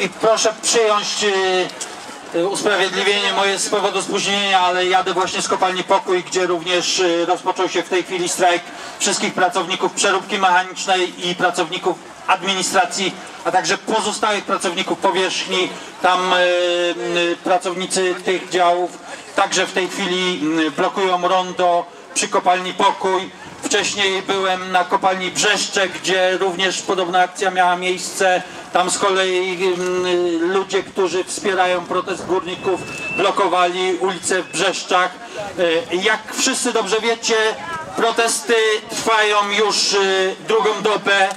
y, proszę przyjąć y, y, usprawiedliwienie moje z powodu spóźnienia, ale jadę właśnie z kopalni Pokój, gdzie również y, rozpoczął się w tej chwili strajk wszystkich pracowników przeróbki mechanicznej i pracowników administracji, a także pozostałych pracowników powierzchni. Tam y, y, pracownicy tych działów także w tej chwili y, blokują rondo przy kopalni Pokój. Wcześniej byłem na kopalni Brzeszcze, gdzie również podobna akcja miała miejsce. Tam z kolei mm, ludzie, którzy wspierają protest górników, blokowali ulice w Brzeszczach. E, Jak wszyscy dobrze wiecie, protesty trwają już e, drugą dobę.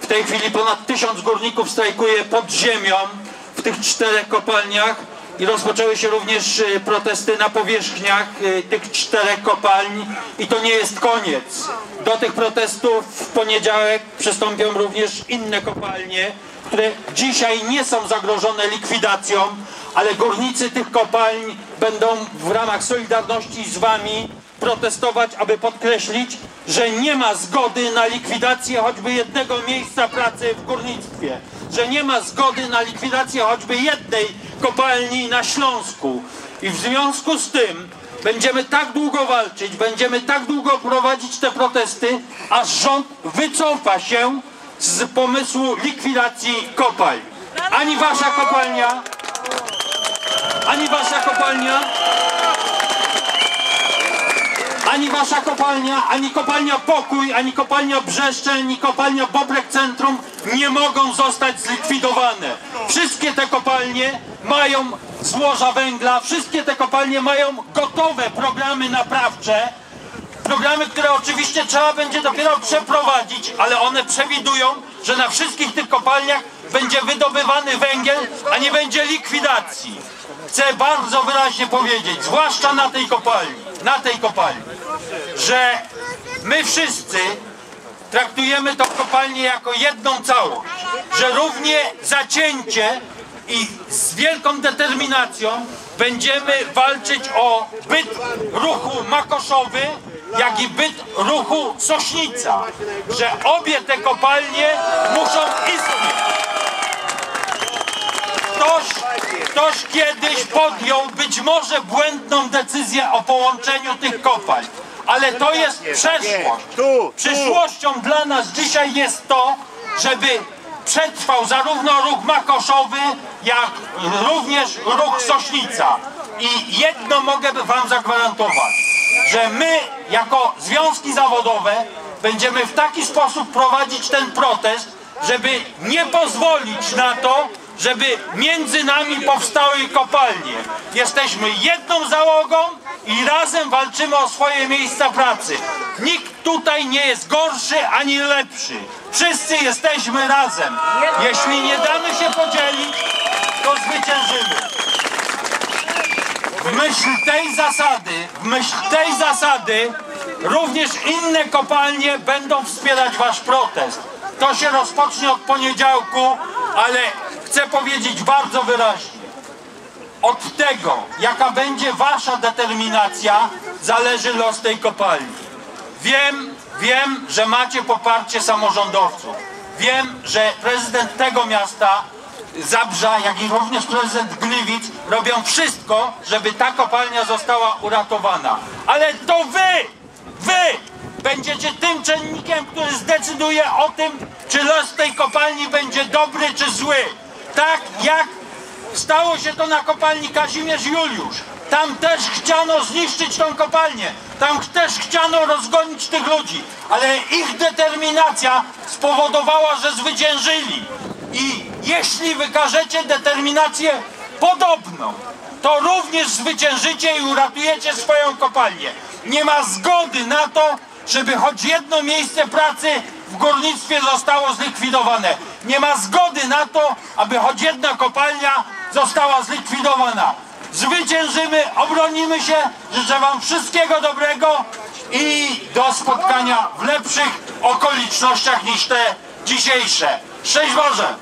W tej chwili ponad tysiąc górników strajkuje pod ziemią w tych czterech kopalniach i rozpoczęły się również e, protesty na powierzchniach e, tych czterech kopalń i to nie jest koniec. Do tych protestów w poniedziałek przystąpią również inne kopalnie, które dzisiaj nie są zagrożone likwidacją, ale górnicy tych kopalń będą w ramach Solidarności z Wami protestować, aby podkreślić, że nie ma zgody na likwidację choćby jednego miejsca pracy w górnictwie, że nie ma zgody na likwidację choćby jednej kopalni na Śląsku. I w związku z tym będziemy tak długo walczyć, będziemy tak długo prowadzić te protesty, aż rząd wycofa się z pomysłu likwidacji kopalń. Ani wasza kopalnia, ani wasza kopalnia ani wasza kopalnia, ani kopalnia Pokój, ani kopalnia Brzeszcze, ani kopalnia Bobrek Centrum nie mogą zostać zlikwidowane. Wszystkie te kopalnie mają złoża węgla, wszystkie te kopalnie mają gotowe programy naprawcze, programy, które oczywiście trzeba będzie dopiero przeprowadzić, ale one przewidują, że na wszystkich tych kopalniach będzie wydobywany węgiel, a nie będzie likwidacji. Chcę bardzo wyraźnie powiedzieć, zwłaszcza na tej kopalni, na tej kopalni, że my wszyscy traktujemy tą kopalnię jako jedną całość, że równie zacięcie i z wielką determinacją będziemy walczyć o byt ruchu Makoszowy, jak i byt ruchu Sośnica, że obie te kopalnie muszą istnieć. Ktoś, ktoś kiedyś podjął być może błędną decyzję o połączeniu tych kopalń, ale to jest przeszłość. Przyszłością dla nas dzisiaj jest to, żeby przetrwał zarówno ruch Makoszowy, jak również ruch Sośnica. I jedno mogę wam zagwarantować, że my jako związki zawodowe będziemy w taki sposób prowadzić ten protest, żeby nie pozwolić na to, żeby między nami powstały kopalnie. Jesteśmy jedną załogą i razem walczymy o swoje miejsca pracy. Nikt tutaj nie jest gorszy ani lepszy. Wszyscy jesteśmy razem. Jeśli nie damy się podzielić, to zwyciężymy. W myśl tej zasady, w myśl tej zasady również inne kopalnie będą wspierać wasz protest. To się rozpocznie od poniedziałku, ale chcę powiedzieć bardzo wyraźnie. Od tego, jaka będzie wasza determinacja, zależy los tej kopalni. Wiem, wiem, że macie poparcie samorządowców. Wiem, że prezydent tego miasta Zabrza, jak i również prezydent Gliwic robią wszystko, żeby ta kopalnia została uratowana. Ale to wy, wy będziecie tym czynnikiem, który zdecyduje o tym, czy los tej kopalni będzie dobry czy zły. Tak jak stało się to na kopalni Kazimierz Juliusz. Tam też chciano zniszczyć tą kopalnię. Tam też chciano rozgonić tych ludzi. Ale ich determinacja spowodowała, że zwyciężyli. I jeśli wykażecie determinację podobną, to również zwyciężycie i uratujecie swoją kopalnię. Nie ma zgody na to, żeby choć jedno miejsce pracy w górnictwie zostało zlikwidowane. Nie ma zgody na to, aby choć jedna kopalnia została zlikwidowana. Zwyciężymy, obronimy się, życzę Wam wszystkiego dobrego i do spotkania w lepszych okolicznościach niż te dzisiejsze. Szczęść Boże!